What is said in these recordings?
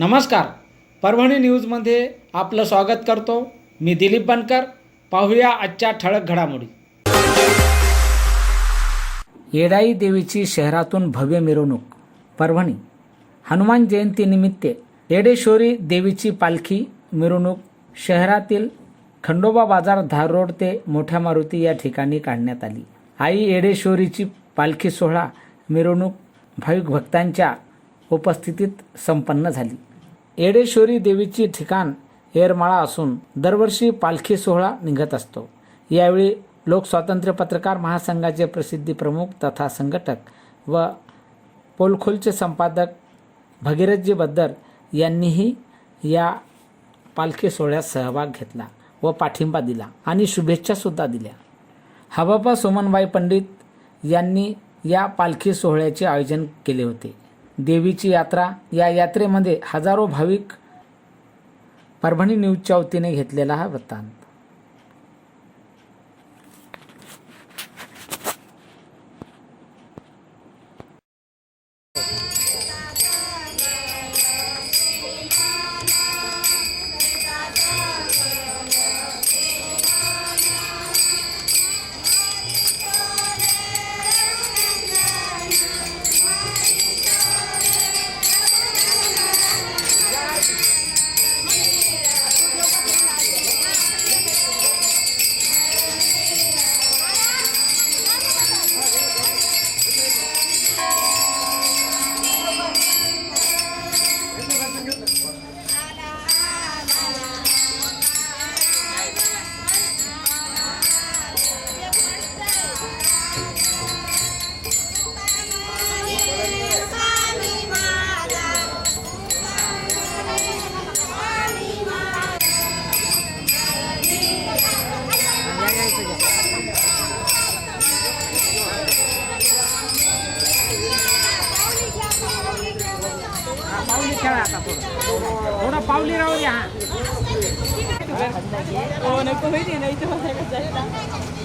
नमस्कार. परभणी न्यूजमध्ये आपलं स्वागत करतो. मी दिलीप बनकर. पाहूया आजच्या ठळक घडामोडी. येडाई देवीची शहरातून भव्य मिरवणूक. परभणी. हनुमान जयंतीनिमित्त येडेश्वरी देवीची पालखी मिरवणूक शहरातील खंडोबा बाजार धार रोड ते मोठ्या मारुती या ठिकाणी काढण्यात आली. आई येडेश्वरीची पालखी सोहळा मिरवणूक भाविक भक्तांच्या उपस्थितीत संपन्न झाली. येडेश्वरी देवीची ठिकाण येरमाळा असून दरवर्षी पालखी सोहळा निघत असतो. यावेळी लोकस्वातंत्र्य पत्रकार महासंघाचे प्रसिद्धी प्रमुख तथा संघटक व पोलखोलचे संपादक भगीरथजी बद्दर यांनीही या पालखी सोहळ्यात सहभाग घेतला व पाठिंबा दिला आणि शुभेच्छासुद्धा दिल्या. हबापा सोमनबाई पंडित यांनी या पालखी सोहळ्याचे आयोजन केले होते. देवीची यात्रा. या यात्रेमध्ये हजारो भाविक परभणी न्यूजच्या वतीने घेतलेला हा वृत्तांत. Bueno, comedian ahí te vas a casar.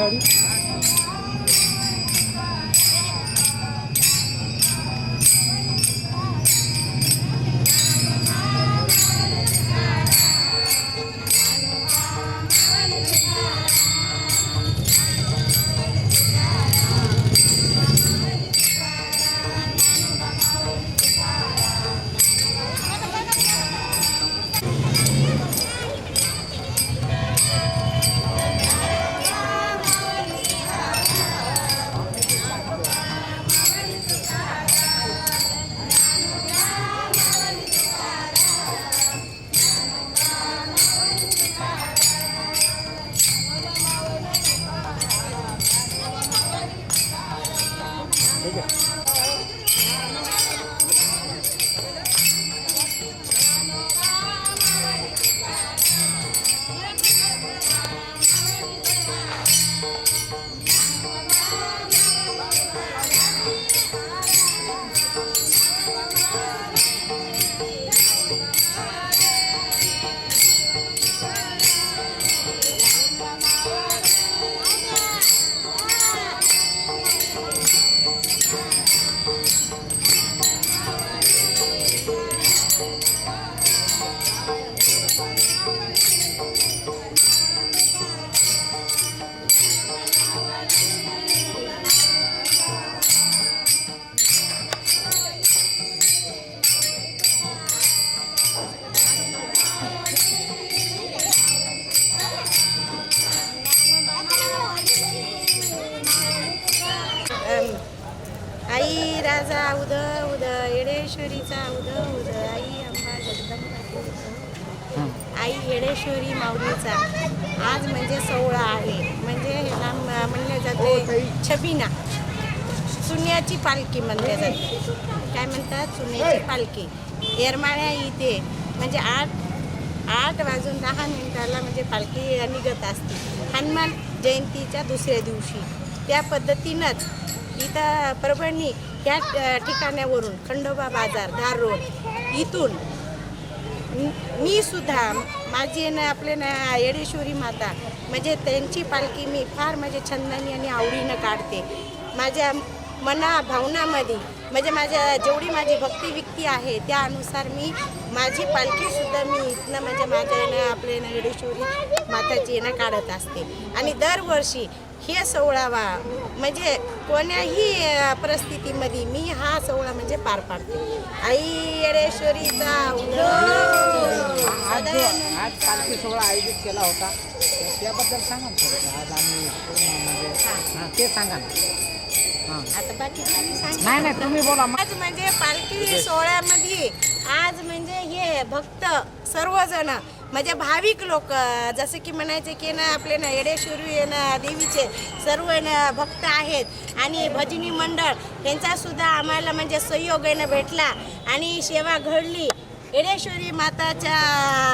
Thank you. राजा उद उद येडेश्वरीचा उद उद आई अंबा जगदंबा. आई येडेश्वरी माऊलीचा. आज म्हणजे सोहळा आहे. म्हणजे ह्याला म्हणले जाते छबिना. चुन्याची पालखी म्हणले जाते. काय म्हणतात? चुन्याची पालखी. येरमाळ्या इथे. म्हणजे आठ आठ वाजून दहा मिनिटाला म्हणजे पालखी निघत असते. हनुमान जयंतीच्या दुसऱ्या दिवशी. त्या पद्धतीनंच इथं परभणी त्या ठिकाण्यावरून ठिकाणावरून खंडोबा बाजार धार रोड इथून मी सुद्धा माझी ना आपले ना येडेश्वरी माता म्हणजे त्यांची पालखी मी फार म्हणजे छंदाने आणि आवडीनं काढते. माझ्या मना भावनामध्ये म्हणजे माझ्या जेवढी माझी भक्ती विकती आहे त्यानुसार मी माझी पालखीसुद्धा मी इथनं म्हणजे माझ्या येणं आपले ना येडेश्वरी माताची येणं काढत असते. आणि दरवर्षी हे सोहळावा म्हणजे कोण्याही परिस्थितीमध्ये मी हा सोहळा म्हणजे पार पाडते आई येडेश्वरीचा. आज जो आज पालखी सोहळा आयोजित केला होता त्याबद्दल सांगा ना. आज आम्ही म्हणजे ते सांगा ना हां आता बाकी. नाही नाही तुम्ही बोला आज म्हणजे पालखी सोहळ्यामध्ये आज म्हणजे हे भक्त सर्वजण म्हणजे भाविक लोक जसं की म्हणायचे की ना आपले ना येडेश्वरी आहे ना देवीचे सर्व ना भक्त आहेत. आणि भजनी मंडळ यांचासुद्धा आम्हाला म्हणजे सहयोगानं भेटला. आणि सेवा घडली. येडेश्वरी माताच्या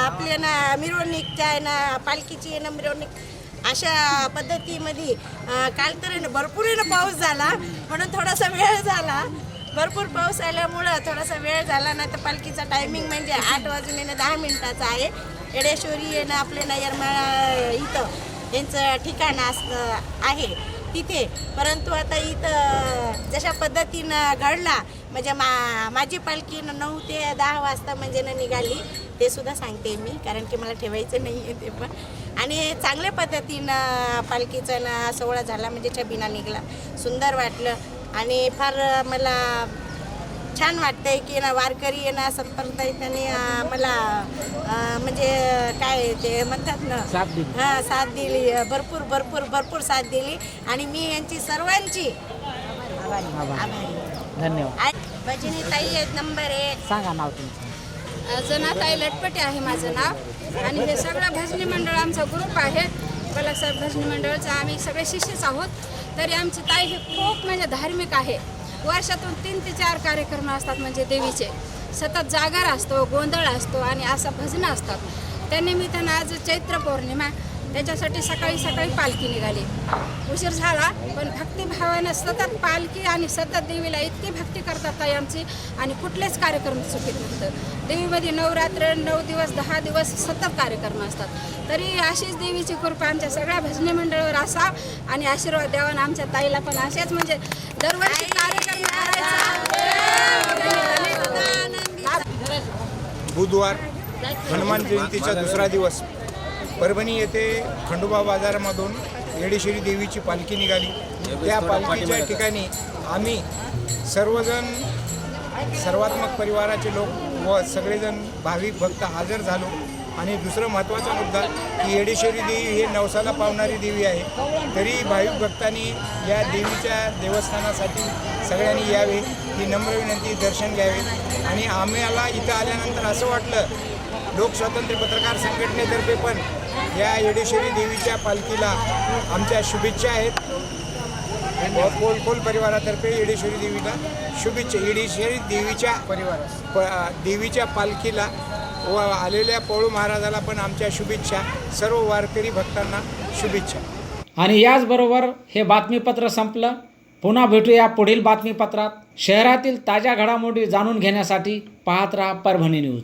आपल्या ना मिरवणुकीच्या ना पालखीची आहे ना मिरवणूक अशा पद्धतीमध्ये काल तर भरपूर ना पाऊस झाला. म्हणून थोडासा वेळ झाला. भरपूर पाऊस आल्यामुळं थोडासा वेळ झाला ना तर पालखीचा टायमिंग म्हणजे आठ वाजून आहे ना दहा मिनिटाचा आहे. येडेश्वरी आहे ना आपले ना इथं यांचं ठिकाण अस आहे तिथे. परंतु आता इथं जशा पद्धतीनं घडला म्हणजे मा माझी पालखी नऊ ते दहा वाजता म्हणजे ना निघाली ते सुद्धा सांगते मी कारण की मला ठेवायचं नाही आहे ते पण. आणि चांगल्या पद्धतीनं पालखीचा ना सोहळा झाला म्हणजे छबिना निघाला. सुंदर वाटलं. आणि फार मला छान वाटतंय की ना वारकरी आहे ना संप्रदायाने मला म्हणजे काय ते म्हणतात ना. हां साथ दिली. भरपूर भरपूर भरपूर साथ दिली. आणि मी यांची सर्वांची धन्यवाद. भजनी ताई आहेत नंबर एक. सांगा नाव तुमचं. जनाताई लटपटे आहे माझं नाव. आणि हे सगळं भजनी मंडळ आमचा ग्रुप आहे. बालासाहेब भजनी मंडळचं आम्ही सगळे शिष्यच आहोत. तरी आमची ताई हे खूप म्हणजे धार्मिक आहे. वर्षातून तीन ते चार कार्यक्रम असतात म्हणजे देवीचे. सतत जागर असतो गोंधळ असतो आणि असं भजनं असतात. त्यानिमित्तानं आज चैत्र पौर्णिमा त्याच्यासाठी सकाळी सकाळी पालखी निघाली. उशीर झाला पण भक्तिभावानं सतत पालखी आणि सतत देवीला इतकी भक्ती करतात ताई आमची आणि कुठलेच कार्यक्रम चुकीत नसतं देवीमध्ये नवरात्र नऊ दिवस दहा दिवस सतत कार्यक्रम असतात. तरी अशीच देवीची कृपा आमच्या सगळ्या भजनी मंडळावर असा आणि आशीर्वाद द्यावा आणि आमच्या ताईला पण असेच. म्हणजे दरवर्षी कार्यक्रम करायचा. बुधवार हनुमान जयंतीचा दुसरा दिवस. परभणी येथे खंडोबा बाजारामधून येडेश्वरी देवीची पालखी निघाली. त्या पालखीच्या ठिकाणी आम्ही सर्वजण सर्वात्मक परिवाराचे लोक व सगळेजण भाविक भक्त हजर झालो. आणि दुसरं महत्त्वाचा मुद्दा की येडेश्वरी देवी हे नवसाला पावणारी देवी आहे. तरी भाविक भक्तांनी या देवीच्या देवस्थानासाठी सगळ्यांनी यावे ही नम्र विनंती दर्शन घ्यावे. आणि आम्हाला इथं आल्यानंतर असं वाटलं लोकस्वातंत्र्य पत्रकार संघटनेतर्फे पण या येडेश्वरी देवीच्या पालखीला आमच्या शुभेच्छा आहेत. कोल कोल परिवारातर्फे येडेश्वरी देवीला शुभेच्छा. येडेश्वरी देवीच्या परिवार देवीच्या पालखीला व आलेल्या पळू महाराजाला पण आमच्या शुभेच्छा. सर्व वारकरी भक्तांना शुभेच्छा. आणि याचबरोबर हे बातमीपत्र संपलं. पुन्हा भेटूया पुढील बातमीपत्रात. शहरातील ताज्या घडामोडी जाणून घेण्यासाठी पाहत राहा परभणी न्यूज.